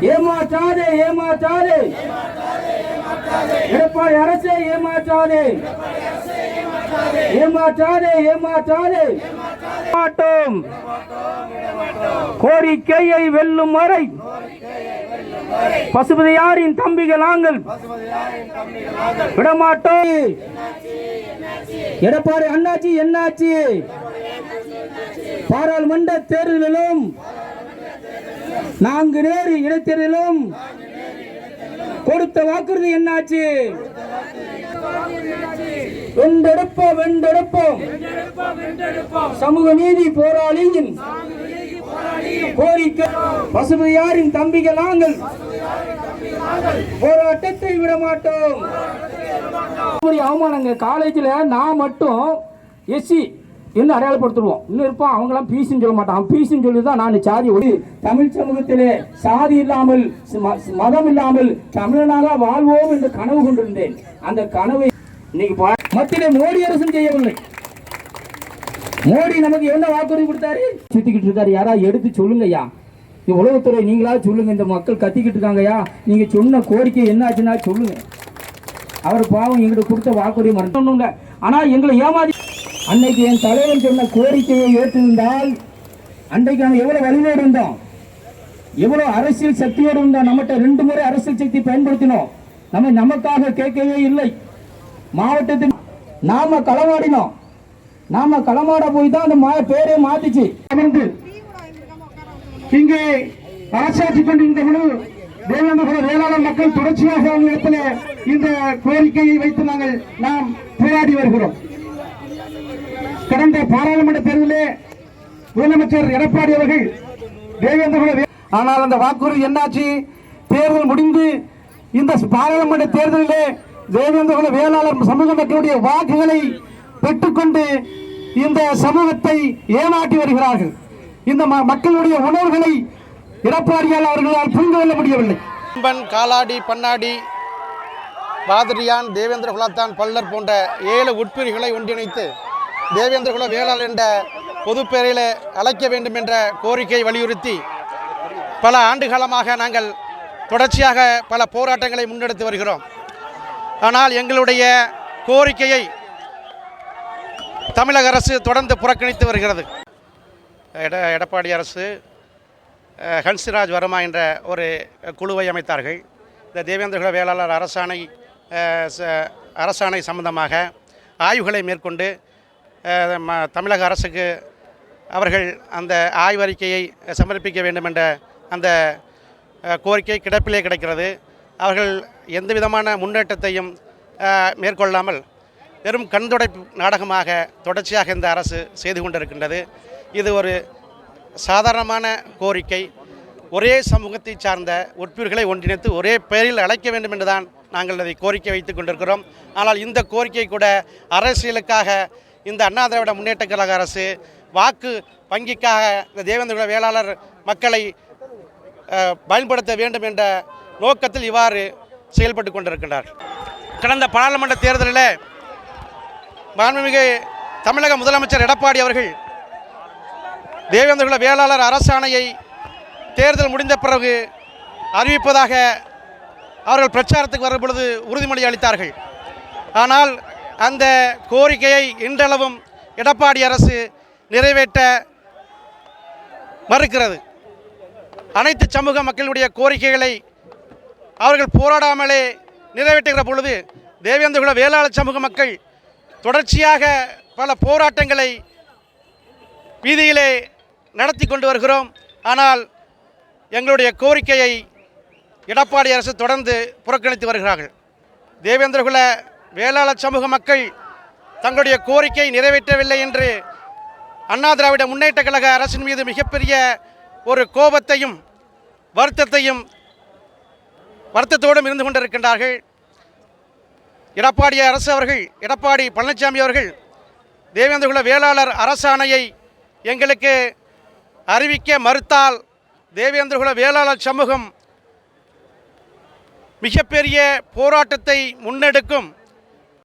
ஏமாற்றாதே ஏமாற்றாதே. எடப்பாடி அரசே ஏமாற்றாதே. ஏமாற்றாதே ஏமாற்றாதே. மாட்டோம் கோரிக்கையை வெல்லும் வரை பசுபதியாரின் தம்பிகள் நாங்கள் விடமாட்டோம். எடப்பாடி அண்ணாச்சி என்னாச்சு? பாராளுமன்ற தேர்தலிலும் நான்கு நேரு இடைத்தேர்தலும் கொடுத்த வாக்குறுதி என்னாச்சு? வென்றெடுப்போம் வென்றெடுப்போம் சமூக நீதி போராளியின் கோரிக்கை. பசுமையாரின் தம்பிகள் நாங்கள்? போராட்டத்தை விட மாட்டோம். அவமானங்க காலேஜில் நான் மட்டும் எஸ்சி என்ன அடையாளப்படுத்துவோம் இன்னும் இருப்பான் அவங்களாம் பீசின்னு சொல்ல மாட்டான். பீசுன்னு சொல்லி தான் நான் சாதி ஒளி தமிழ் சமூகத்திலே சாதி இல்லாமல் மதம் இல்லாமல் தமிழனாக வாழ்வோம் என்று கனவு கொண்டிருந்தேன். அந்த கனவை இன்னைக்கு பா- மத்தியிலே மோடி அரசும் செய்யவில்லை. மோடி நமக்கு என்ன வாக்குறுதி கொடுத்தாரு? சுத்திக்கிட்டு இருக்காரு. யாராவது எடுத்து சொல்லுங்க ஐயா உளவுத்துறை நீங்களா சொல்லுங்க. இந்த மக்கள் கத்திக்கிட்டு இருக்காங்கய்யா. நீங்க சொன்ன கோரிக்கை என்னாச்சுன்னா சொல்லுங்க. அவர் பாவம் எங்கிட்ட கொடுத்த வாக்குறுதி மறந்துங்க ஆனா எங்களை ஏமாதி அன்னைக்கு என் தலைவன் சொன்ன கோரிக்கையை ஏற்றிருந்தால் அன்றைக்கு நம்ம எவ்வளவு வலிமையோடு இருந்தோம். எவ்வளவு அரசியல் சக்தியோடு இருந்தோம். நம்மகிட்ட ரெண்டு முறை அரசியல் சக்தி பயன்படுத்தினோம். நம்ம நமக்காக கேட்கவே இல்லை. மாவட்டத்தில் நாம களமாடினோம். நாம களமாட போய் தான் அந்த மா- பேரே மாத்திச்சு. அமர்ந்து இங்கே அரசாட்சி கொண்டிருந்த குழு தேவேந்திர வேளாளர் மக்கள் தொடர்ச்சியாக அவங்களிடத்தில் இந்த கோரிக்கையை வைத்து நாங்கள் நாம் போராடி வருகிறோம். கடந்த பாராளுமன்ற தேர்தலிலே முதலமைச்சர் எடப்பாடி அவர்கள் தேவேந்திர ஆனால் அந்த வாக்குறுதி என்னாச்சு? தேர்தல் முடிந்து இந்த பாராளுமன்ற தேர்தலிலே தேவேந்திரகுல வேளாளர் சமூக மக்களுடைய வாக்குகளை பெற்றுக்கொண்டு இந்த சமூகத்தை ஏமாற்றி வருகிறார்கள். இந்த ம- மக்களுடைய உணர்வுகளை எடப்பாடியால் அவர்களால் புரிந்து கொள்ள முடியவில்லை. காலாடி பன்னாடி பாதிரியான் தேவேந்திர குலத்தான் பல்லர் போன்ற ஏழு உட்பிரிவுகளை ஒன்றிணைத்து தேவேந்திர குல என்ற பொதுப்பெயரில் அழைக்க வேண்டும் என்ற கோரிக்கை வலியுறுத்தி பல ஆண்டுகாலமாக நாங்கள் தொடர்ச்சியாக பல போராட்டங்களை முன்னெடுத்து வருகிறோம். ஆனால் எங்களுடைய கோரிக்கையை தமிழக அரசு தொடர்ந்து புறக்கணித்து வருகிறது. எட எடப்பாடி அரசு ஹன்சிராஜ் வர்மா என்ற ஒரு குழுவை அமைத்தார்கள். இந்த தேவேந்திர வேளாளர் அரசாணை அரசாணை சம்பந்தமாக ஆய்வுகளை மேற்கொண்டு தமிழக அரசுக்கு அவர்கள் அந்த ஆய்வறிக்கையை சமர்ப்பிக்க வேண்டும் என்ற அந்த கோரிக்கை கிடப்பிலே கிடைக்கிறது. அவர்கள் எந்த விதமான முன்னேற்றத்தையும் மேற்கொள்ளாமல் வெறும் கண்துடைப்பு நாடகமாக தொடர்ச்சியாக இந்த அரசு செய்து கொண்டிருக்கின்றது. இது ஒரு சாதாரணமான கோரிக்கை. ஒரே சமூகத்தை சார்ந்த உட்பிரிவுகளை ஒன்றிணைத்து ஒரே பெயரில் அழைக்க வேண்டும் என்றுதான் நாங்கள் அதை கோரிக்கை வைத்துக் கொண்டிருக்கிறோம். ஆனால் இந்த கோரிக்கை கூட அரசியலுக்காக இந்த அண்ணா திராவிட முன்னேற்ற கழக அரசு வாக்கு வங்கிக்காக இந்த தேவேந்திர வேளாளர் மக்களை பயன்படுத்த வேண்டும் என்ற நோக்கத்தில் இவ்வாறு செயல்பட்டு கொண்டிருக்கின்றார். கடந்த பாராளுமன்ற தேர்தலில் மாண்புமிகு தமிழக முதலமைச்சர் எடப்பாடி அவர்கள் தேவேந்திரகுல வேளாளர் அரசாணையை தேர்தல் முடிந்த பிறகு அறிவிப்பதாக அவர்கள் பிரச்சாரத்துக்கு வரும் பொழுது உறுதிமொழி அளித்தார்கள். ஆனால் அந்த கோரிக்கையை இன்றளவும் எடப்பாடி அரசு நிறைவேற்ற மறுக்கிறது. அனைத்து சமூக மக்களுடைய கோரிக்கைகளை அவர்கள் போராடாமலே நிறைவேற்றுகிற பொழுது தேவேந்திரகுல வேளாளர் சமூக மக்கள் தொடர்ச்சியாக பல போராட்டங்களை வீதியிலே நடத்தி கொண்டு வருகிறோம். ஆனால் எங்களுடைய கோரிக்கையை எடப்பாடி அரசு தொடர்ந்து புறக்கணித்து வருகிறார்கள். தேவேந்திரகுல வேளாளர் சமூக மக்கள் தங்களுடைய கோரிக்கை நிறைவேற்றவில்லை என்று அண்ணா திராவிட முன்னேற்ற கழக அரசின் மீது மிகப்பெரிய ஒரு கோபத்தையும் வருத்தத்தையும் வருத்தத்தோடும் இருந்து கொண்டிருக்கின்றார்கள். எடப்பாடி அரசு அவர்கள் எடப்பாடி பழனிசாமி அவர்கள் தேவேந்திரகுல வேளாளர் அரசாணையை எங்களுக்கு அறிவிக்க மறுத்தால் தேவேந்திரகுல வேளாளர் சமூகம் மிகப்பெரிய போராட்டத்தை முன்னெடுக்கும்.